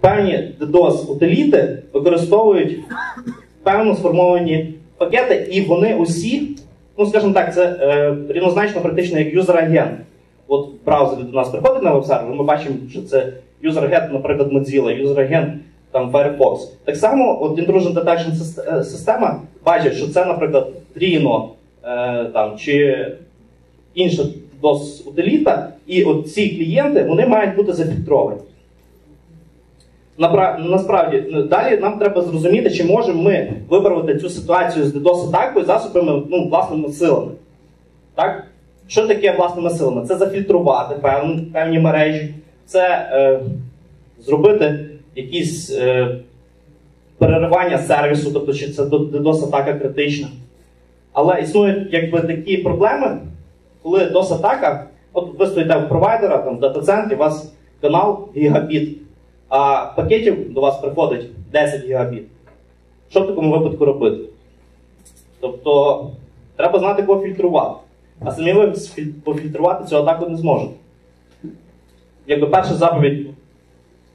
певні DDoS-утиліти використовують певно сформовані пакети, і вони усі, ну скажімо так, це е, рівнозначно практично як юзер-агент. От в браузері до нас приходить на веб-сервер, ми бачимо, що це юзер-агент, наприклад, Mozilla, юзер-агент там Firefox. Так само от Intrusion Detection е, система бачить, що це, наприклад, Trino е, там, чи інша DOS утиліта, і от ці клієнти вони мають бути зафільтровані. Насправді, ну, далі нам треба зрозуміти, чи можемо ми виправити цю ситуацію з DDoS атакою засобами ну, власними силами. Так? Що таке власними силами? Це зафільтрувати певні, певні мережі, це е, зробити якісь е, переривання сервісу, тобто чи це DDoS атака критична. Але існують якби такі проблеми, коли DOS атака, от ви стоїте в провайдера, там в дата-центрі, у вас канал гігабіт, а пакетів до вас приходить 10 гігабіт. Що в такому випадку робити? Тобто треба знати, кого фільтрувати. А самі ви пофільтрувати цю атаку не зможете. Якби перша заповідь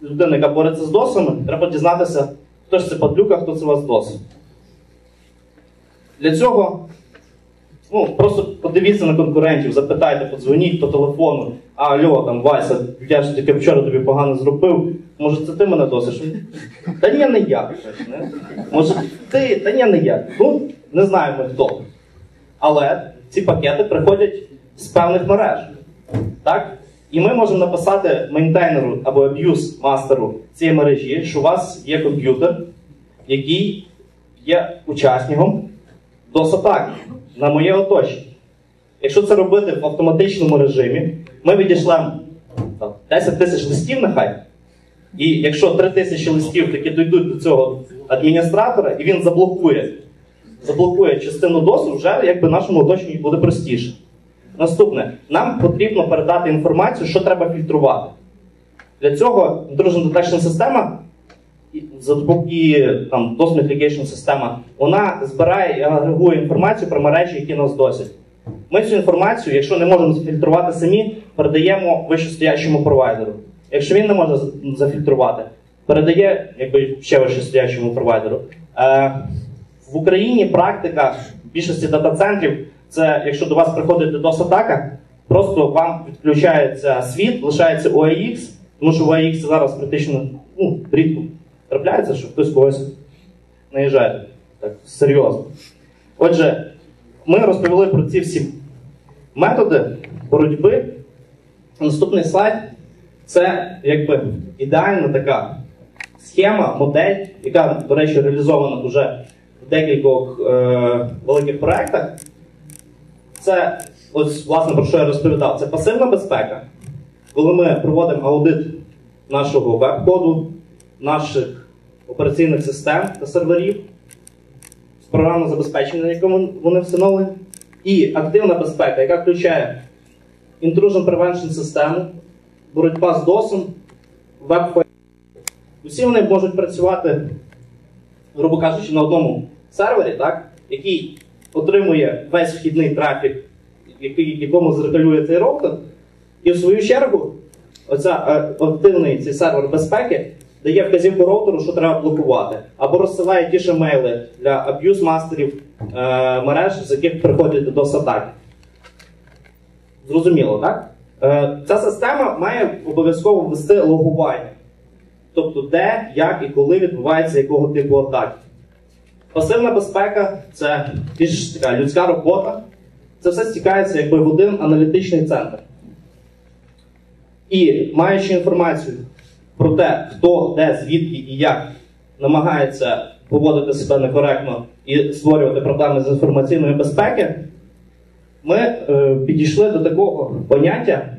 людини, яка бореться з досами, треба дізнатися, хто ж це падлюка, хто це у вас дос. Для цього ну, просто подивіться на конкурентів, запитайте, подзвоніть по телефону, а алло, там Вася, я ж тільки вчора тобі погано зробив. Може, це ти мене досиш? Та ні, не я. Може, ти, та ні, не я. Ну, не знаємо хто. Але ці пакети приходять з певних мереж. Так? І ми можемо написати мейнтейнеру або аб'юз мастеру цієї мережі, що у вас є комп'ютер, який є учасником DOS-атаки на моє оточення. Якщо це робити в автоматичному режимі, ми відійшлемо 10 тисяч листів нехай. І якщо 3 тисячі листів таки дійдуть до цього адміністратора, і він заблокує, заблокує частину досу, вже якби нашому оточенню буде простіше. Наступне, нам потрібно передати інформацію, що треба фільтрувати. Для цього Intrusion Detection система і за допомогою там, DOS Mitigation система, вона збирає і агрегує інформацію про мережі, які нас досять. Ми цю інформацію, якщо не можемо зафільтрувати самі, передаємо вищостоячому провайдеру. Якщо він не може зафільтрувати, передає якби, ще вищостоячому провайдеру. Е, в Україні практика більшості дата-центрів це якщо до вас приходить DDoS-атака, просто вам відключається світ, лишається OAX, тому що в OAX зараз практично ну, рідко трапляється, що хтось когось наїжджає. Так, серйозно. Отже, ми розповіли про ці всі методи боротьби. Наступний слайд це якби ідеальна така схема, модель, яка, до речі, реалізована вже в декількох е, великих проєктах. Це ось власне про що я розповідав. Це пасивна безпека, коли ми проводимо аудит нашого веб-коду, наших операційних систем та серверів з програмного забезпечення, на якому вони встановлені, і активна безпека, яка включає intrusion prevention систему, боротьба з DOS, веб Усі вони можуть працювати, грубо кажучи, на одному сервері, так, який отримує весь вхідний трафік, який, якому зрегулює цей роутер, і в свою чергу оця е, активний цей сервер безпеки дає вказівку роутеру, що треба блокувати, або розсилає ті ж мейли для аб'юз мастерів е, мереж, з яких приходять до атаки. Зрозуміло, так? Е, ця система має обов'язково ввести логування. Тобто, де, як і коли відбувається якого типу атаки. Пасивна безпека це більш така людська робота. Це все стікається якби в один аналітичний центр. І маючи інформацію про те, хто, де, звідки і як намагається поводити себе некоректно і створювати проблеми з інформаційної безпеки, ми е, підійшли до такого поняття,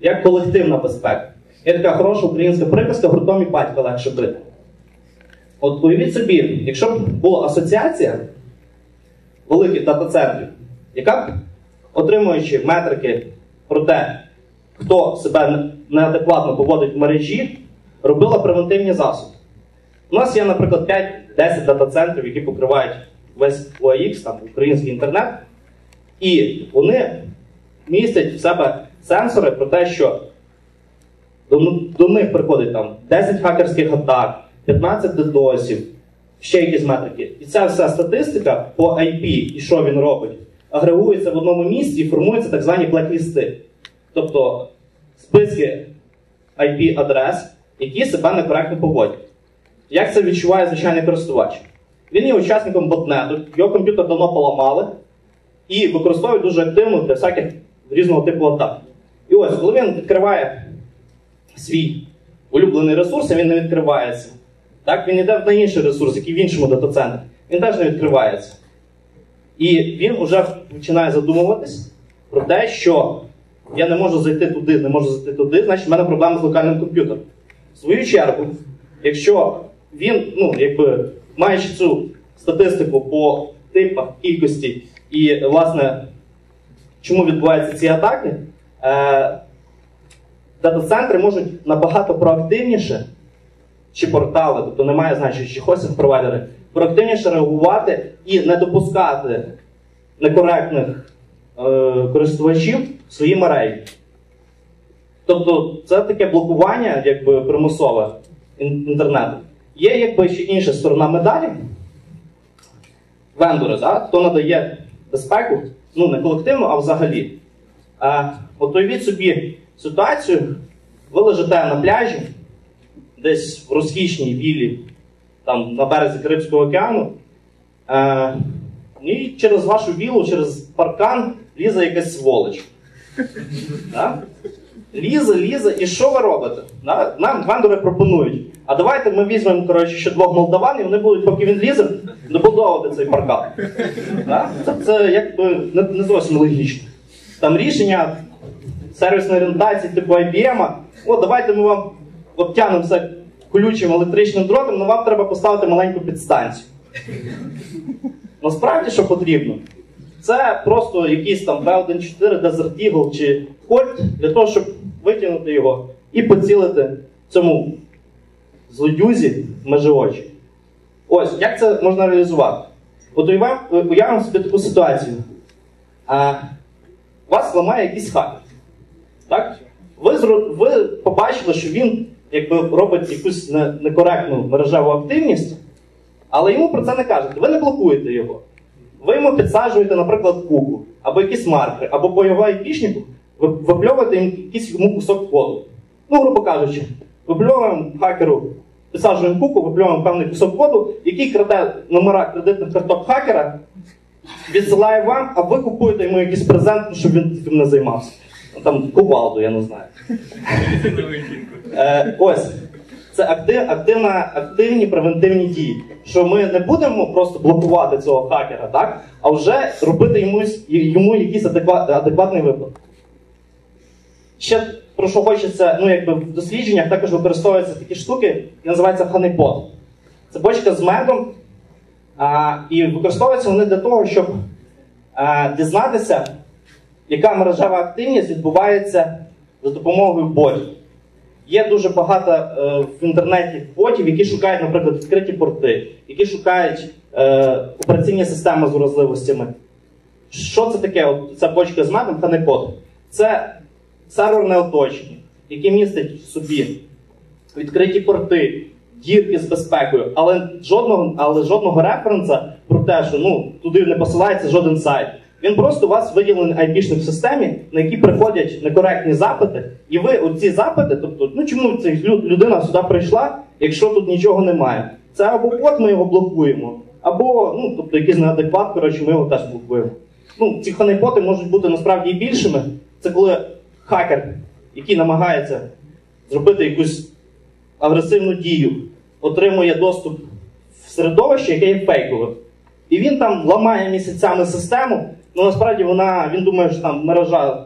як колективна безпека. Є така хороша українська приказка, гуртом і батька легше бити. От уявіть собі, якщо б була асоціація великих дата-центрів, яка б, отримуючи метрики про те, хто себе неадекватно поводить в мережі, робила превентивні засоби. У нас є, наприклад, 5-10 дата-центрів, які покривають весь OAX, там, український інтернет, і вони містять в себе сенсори про те, що до, до них приходить там 10 хакерських атак, 15 дедосів, ще якісь метрики. І ця вся статистика по IP і що він робить, агрегується в одному місці і формуються так звані блеклісти. Тобто списки IP-адрес, які себе некоректно поводять. Як це відчуває звичайний користувач? Він є учасником ботнету, його комп'ютер давно поламали і використовує дуже активно для всяких різного типу атак. І ось, коли він відкриває свій улюблений ресурс, він не відкривається. Так, він йде на інший ресурс, який в іншому дата-центрі. Він теж не відкривається. І він вже починає задумуватись про те, що я не можу зайти туди, не можу зайти туди, значить в мене проблема з локальним комп'ютером. Свою чергу, якщо він, ну, якби, маючи цю статистику по типах, кількості і, власне, чому відбуваються ці атаки, е, дата-центри можуть набагато проактивніше, чи портали, тобто немає значення, чи хостинг провайдери, проактивніше реагувати і не допускати некоректних е, користувачів в свої мережі. Тобто це таке блокування якби, примусове інтернету. Є якби ще інша сторона медалі. Вендори, да? хто надає безпеку, ну не колективно, а взагалі. А, от уявіть собі ситуацію, ви лежите на пляжі, десь в розкішній віллі, там на березі Карибського океану, е, і через вашу віллу, через паркан лізе якась сволоч. Лізе, лізе, і що ви робите? Нам вендори пропонують. А давайте ми візьмемо коротше, ще двох молдаван, і вони будуть, поки він лізе, добудовувати цей паркан. Це, це якби не, зовсім логічно. Там рішення сервісної орієнтації типу IBM. О, давайте ми вам обтягнемо все колючим електричним дротом, але вам треба поставити маленьку підстанцію. Насправді, що потрібно, це просто якийсь там B1.4 Desert Eagle чи Colt для того, щоб витягнути його і поцілити цьому злодюзі межі очі. Ось, як це можна реалізувати? От уявимо, собі таку ситуацію. А, вас ламає якийсь хакер. Так? Ви, ви побачили, що він якби, робить якусь некоректну мережеву активність, але йому про це не кажете. Ви не блокуєте його. Ви йому підсаджуєте, наприклад, куку, або якісь маркери, або його айпішнику, ви випльовуєте їм якийсь йому кусок коду. Ну, грубо кажучи, випльовуємо хакеру, підсаджуємо куку, випльовуємо певний кусок коду, який краде номера кредитних карток хакера, відсилає вам, а ви купуєте йому якийсь презент, щоб він цим не займався. Ну, Там кувалду, я не знаю. Е, ось. Це активна, активні превентивні дії. Що ми не будемо просто блокувати цього хакера, так? а вже робити йому, йому якийсь адекват, адекватний виплат. Ще про що хочеться, ну якби в дослідженнях також використовуються такі штуки, які називаються ханипот. Це бочка з медом, а, і використовуються вони для того, щоб а, дізнатися, яка мережева активність відбувається за допомогою ботів. Є дуже багато е, в інтернеті ботів, які шукають, наприклад, відкриті порти, які шукають е, операційні системи з уразливостями. Що це таке? От ця бочка з медом ханепот? Це серверне оточення, яке містить в собі відкриті порти, дірки з безпекою, але жодного, але жодного референса про те, що ну, туди не посилається жоден сайт. Він просто у вас виділений айпішник в системі, на які приходять некоректні запити, і ви оці запити, тобто, ну чому ця людина сюди прийшла, якщо тут нічого немає? Це або бот ми його блокуємо, або ну, тобто якийсь неадекват, коротше, ми його теж блокуємо. Ну, ці ханейпоти можуть бути насправді і більшими. Це коли хакер, який намагається зробити якусь агресивну дію, отримує доступ в середовище, яке є фейковим. І він там ламає місяцями систему, ну насправді вона, він думає, що там мережа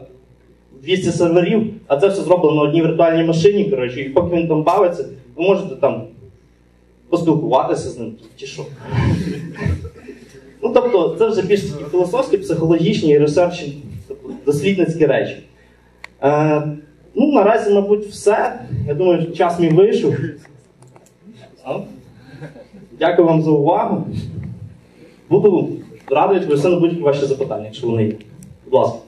200 серверів, а це все зроблено на одній віртуальній машині. Коротше, і поки він там бавиться, ви можете там поспілкуватися з ним чи що. Ну, тобто, це вже більш такі філософські, психологічні і ресерчі, тобто дослідницькі речі. Е, ну, наразі, мабуть, все. Я думаю, час мій вийшов. Дякую вам за увагу. Буду радий відповісти на будь-які ваші запитання, якщо вони є. Будь ласка.